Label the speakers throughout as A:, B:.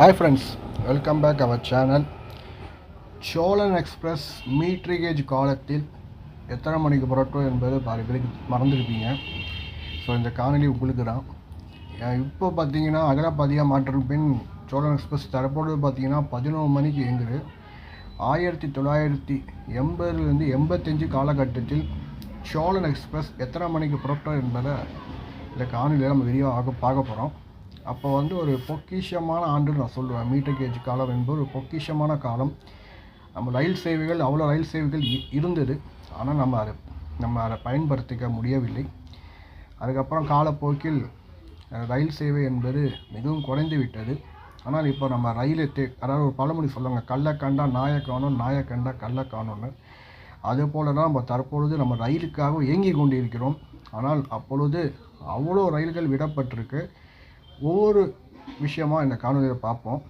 A: Hi friends welcome back our channel Cholan express metre gauge காலத்தில் எத்தனை மணிக்கு புறட்டும் என்பது பாதி பேருக்கு மறந்துருப்பீங்க ஸோ இந்த காணொலி உங்களுக்கு தான் இப்போ பார்த்தீங்கன்னா அகலப்பாதியாக மாற்றம் பின் சோழன் எக்ஸ்பிரஸ் தரப்போடு பார்த்தீங்கன்னா பதினோரு மணிக்கு இயங்குது. ஆயிரத்தி தொள்ளாயிரத்தி எண்பதுலேருந்து எண்பத்தஞ்சு காலகட்டத்தில் சோழன் எக்ஸ்பிரஸ் எத்தனை மணிக்கு புறட்டும் என்பதை இந்த காணொலியில் நம்ம விரிவாக பார்க்க போகிறோம் அப்போ வந்து ஒரு பொக்கிஷமான ஆண்டுன்னு நான் சொல்லுவேன். மீட்டர் கேஜ் காலம் என்பது ஒரு பொக்கிஷமான காலம். நம்ம ரயில் சேவைகள் அவ்வளோ ரயில் சேவைகள் இ- இருந்தது. ஆனால் நம்ம அதை நம்ம அதை பயன்படுத்திக்க முடியவில்லை. அதுக்கப்புறம் காலப்போக்கில் ரயில் சேவை என்பது மிகவும் குறைந்து விட்டது. ஆனால் இப்போ நம்ம ரயிலை தே அதாவது ஒரு பழமொழி சொல்லுவாங்க கல்லை கண்டா நாயை காணும் நாயை கண்டா கல்லை காணும்னு அதே போல தான் நம்ம தற்பொழுது நம்ம ரயிலுக்காக இயங்கி கொண்டிருக்கிறோம். ஆனால் அப்பொழுது அவ்வளோ ரயில்கள் விடப்பட்டிருக்கு. ஒவ்வொரு விஷயமாக இந்த காணொலியில் பார்ப்போம்.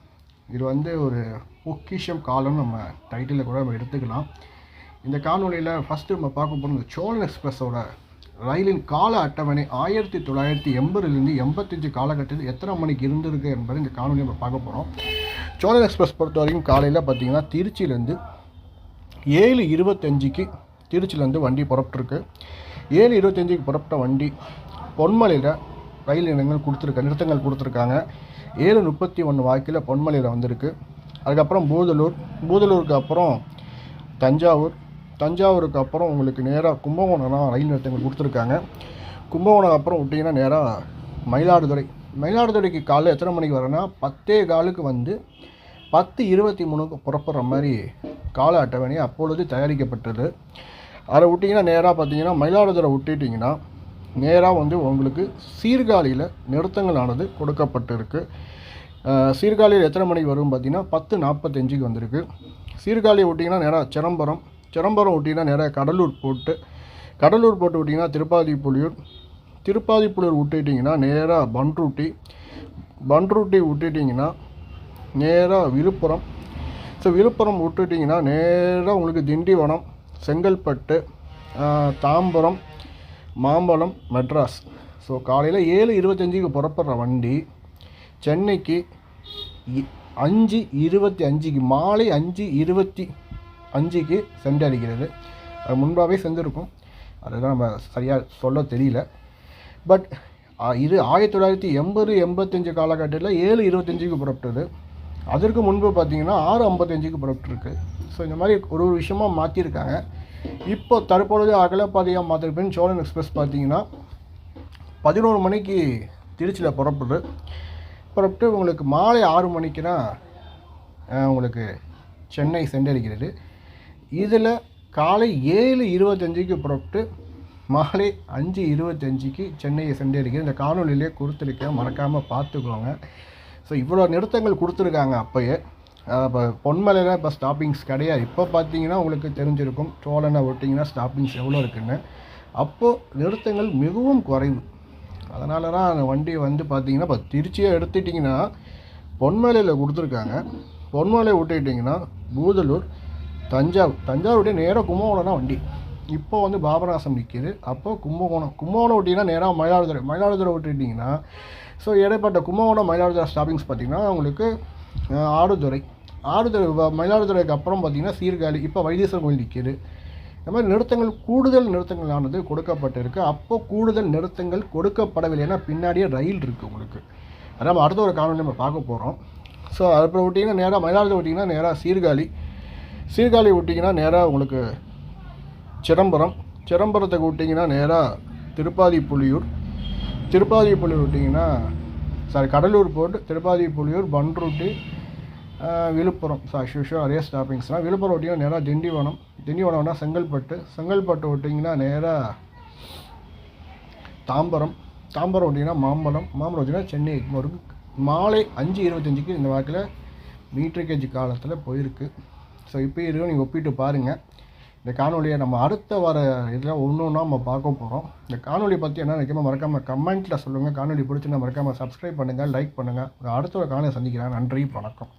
A: இது வந்து ஒரு பொக்கிஷம் காலம் நம்ம டைட்டிலில் கூட நம்ம எடுத்துக்கலாம். இந்த காணொலியில் ஃபஸ்ட்டு நம்ம பார்க்க போகிறது சோழன் எக்ஸ்பிரஸோட ரயிலின் கால அட்டவணை ஆயிரத்தி தொள்ளாயிரத்தி எண்பதுலேருந்து எண்பத்தஞ்சு காலகட்டத்தில் எத்தனை மணிக்கு இருந்திருக்கு என்பதை இந்த காணொலியை நம்ம பார்க்க போகிறோம் சோழன் எக்ஸ்பிரஸ் பொறுத்த வரைக்கும் காலையில் பார்த்தீங்கன்னா திருச்சியிலேருந்து ஏழு இருபத்தஞ்சிக்கு திருச்சியிலேருந்து வண்டி புறப்பட்டுருக்கு. ஏழு இருபத்தஞ்சிக்கு புறப்பட்ட வண்டி பொன்மலையில் ரயில் நிலையங்கள் கொடுத்துருக்க நிறுத்தங்கள் கொடுத்துருக்காங்க. ஏழு முப்பத்தி ஒன்று வாக்கில் பொன்மலையில் வந்திருக்கு. அதுக்கப்புறம் பூதலூர் பூதலூருக்கு அப்புறம் தஞ்சாவூர் தஞ்சாவூருக்கு அப்புறம் உங்களுக்கு நேராக கும்பகோணம் ரயில் நிறுத்தங்கள் கொடுத்துருக்காங்க. கும்பகோணம் அப்புறம் விட்டிங்கன்னா நேராக மயிலாடுதுறை. மயிலாடுதுறைக்கு காலைல எத்தனை மணிக்கு வரேன்னா பத்தே காலுக்கு வந்து பத்து இருபத்தி மூணுக்கு புறப்படுற மாதிரி கால அட்டவணை அப்பொழுது தயாரிக்கப்பட்டது. அதை விட்டிங்கன்னா நேராக பார்த்தீங்கன்னா மயிலாடுதுறை விட்டுட்டிங்கன்னா நேராக வந்து உங்களுக்கு சீர்காழியில் நிறுத்தங்களானது கொடுக்கப்பட்டிருக்கு. சீர்காழியில் எத்தனை மணிக்கு வரும் பார்த்தீங்கன்னா பத்து நாற்பத்தஞ்சுக்கு வந்திருக்கு. சீர்காழியை விட்டிங்கன்னா நேராக சிதம்பரம் சிதம்பரம் விட்டிங்கன்னா நேராக கடலூர் போட்டு கடலூர் போட்டு விட்டிங்கன்னா திருப்பாதிப்புலியூர் திருப்பாதிப்புலியூர் விட்டுட்டிங்கன்னா நேராக பன்ருட்டி பன்ருட்டி விட்டுட்டிங்கன்னா நேராக விழுப்புரம். ஸோ விழுப்புரம் விட்டுட்டிங்கன்னா நேராக உங்களுக்கு திண்டிவனம் செங்கல்பட்டு தாம்பரம் மாம்பழம் மெட்ராஸ். ஸோ காலையில் ஏழு இருபத்தஞ்சுக்கு புறப்படுற வண்டி சென்னைக்கு இ- அஞ்சு இருபத்தி அஞ்சுக்கு மாலை அஞ்சு இருபத்தி அஞ்சுக்கு சென்றடைகிறது அது முன்பாகவே செஞ்சுருக்கும் அதுதான் நம்ம சரியாக சொல்ல தெரியல. பட் இது ஆயிரத்தி தொள்ளாயிரத்தி எண்பது எண்பத்தஞ்சு காலகட்டத்தில் ஏழு இருபத்தஞ்சுக்கு புறப்பட்டது. அதற்கு முன்பு பார்த்திங்கன்னா ஆறு ஐம்பத்தஞ்சுக்கு புறப்பட்டுருக்கு. ஸோ இந்த மாதிரி ஒரு ஒரு விஷயமாக மாற்றிருக்காங்க இப்போ தற்பொழுது அகலப்பாதையாக மாற்றிருப்பேன் சோழன் எக்ஸ்பிரஸ் பார்த்தீங்கன்னா பதினோரு மணிக்கு திருச்சியில் புறப்படுது. புறப்பட்டு உங்களுக்கு மாலை ஆறு மணிக்குனா உங்களுக்கு சென்னை சென்றடைகிறது. இதில் காலை ஏழு இருபத்தஞ்சிக்கு புறப்பட்டு மாலை அஞ்சு இருபத்தஞ்சிக்கு சென்னையை சென்றடைகிறது. இந்த காணொலியிலே கொடுத்துருக்கேன் மறக்காமல் பார்த்துக்கோங்க. ஸோ இவ்வளோ நிறுத்தங்கள் கொடுத்துருக்காங்க அப்போயே. இப்போ பொன்மலையில் இப்போ ஸ்டாப்பிங்ஸ் கிடையாது. இப்போ பார்த்தீங்கன்னா உங்களுக்கு தெரிஞ்சிருக்கும். சோழனை விட்டிங்கன்னா ஸ்டாப்பிங்ஸ் எவ்வளோ இருக்குன்னு. அப்போது நிறுத்தங்கள் மிகவும் குறைவு. அதனால தான் அந்த வண்டி வந்து பார்த்தீங்கன்னா இப்போ திருச்சியை எடுத்துட்டிங்கன்னா பொன்மலையில் கொடுத்துருக்காங்க. பொன்மலை விட்டுக்கிட்டிங்கன்னா பூதலூர் தஞ்சாவூர் தஞ்சாவூர்டே நேராக கும்பகோணம் தான் வண்டி. இப்போ வந்து பாபநாசம் நிற்கிது அப்போ கும்பகோணம் கும்பகோணம் விட்டிங்கன்னா நேராக மயிலாடுதுறை மயிலாடுதுறை விட்டுட்டிங்கன்னா ஸோ இடைப்பட்ட கும்பகோணம் மயிலாடுதுறை ஸ்டாப்பிங்ஸ் பார்த்திங்கன்னா உங்களுக்கு ஆடுதுறை. ஆடுதுறை வ- மயிலாடுதுறைக்கு அப்புறம் பார்த்திங்கன்னா சீர்காழி இப்போ வைத்தீஸ்வரர் கோயில் நிற்கிது இந்த மாதிரி நிறுத்தங்கள் கூடுதல் நிறுத்தங்களானது கொடுக்கப்பட்டிருக்கு. அப்போ கூடுதல் நிறுத்தங்கள் கொடுக்கப்படவில்லை ஏன்னா பின்னாடியே ரயில் இருக்குது உங்களுக்கு. அதான் நம்ம அடுத்த ஒரு காணொலி நம்ம பார்க்க போகிறோம் ஸோ அப்புறம் விட்டிங்கன்னா நேராக மயிலாடுதுறை விட்டிங்கன்னா நேராக சீர்காழி. சீர்காழி விட்டிங்கன்னா நேராக உங்களுக்கு சிதம்பரம். சிதம்பரத்துக்கு விட்டிங்கன்னா நேராக திருப்பாதி புலியூர். திருப்பாதி புலியூர் விட்டிங்கன்னா சாரி கடலூர் போட்டு திருப்பாதி புலியூர் பன்ருட்டி விழுப்புரம். சார் ஷூஷோ அதே ஸ்டாப்பிங்ஸ்னால் விழுப்புரம் ஓட்டிங்கன்னா நேராக திண்டிவனம். திண்டிவனம்னா செங்கல்பட்டு. செங்கல்பட்டு ஓட்டிங்கன்னா நேராக தாம்பரம். தாம்பரம் ஓட்டிங்கன்னா மாம்பலம் மாம்பலம் விட்டிங்கன்னா சென்னை ஒரு மாலை அஞ்சு இருபத்தஞ்சிக்கு இந்த வாக்கில் மீட்டர் கேஜி காலத்தில் போயிருக்கு. ஸோ இப்போ இருக்கும் நீங்கள் ஒப்பிட்டு பாருங்கள் இந்த காணொலியை நம்ம அடுத்த வர இதில் ஒன்று ஒன்றா நம்ம பார்க்க போகிறோம். இந்த காணொலி பற்றி என்ன நினைக்காம மறக்காமல் கமெண்ட்டில் சொல்லுங்கள் காணொலி பிடிச்சிருந்தா மறக்காமல் சப்ஸ்கிரைப் பண்ணுங்கள் லைக் பண்ணுங்கள் அடுத்த ஒரு காணொலி சந்திக்கிறேன். நன்றி வணக்கம்.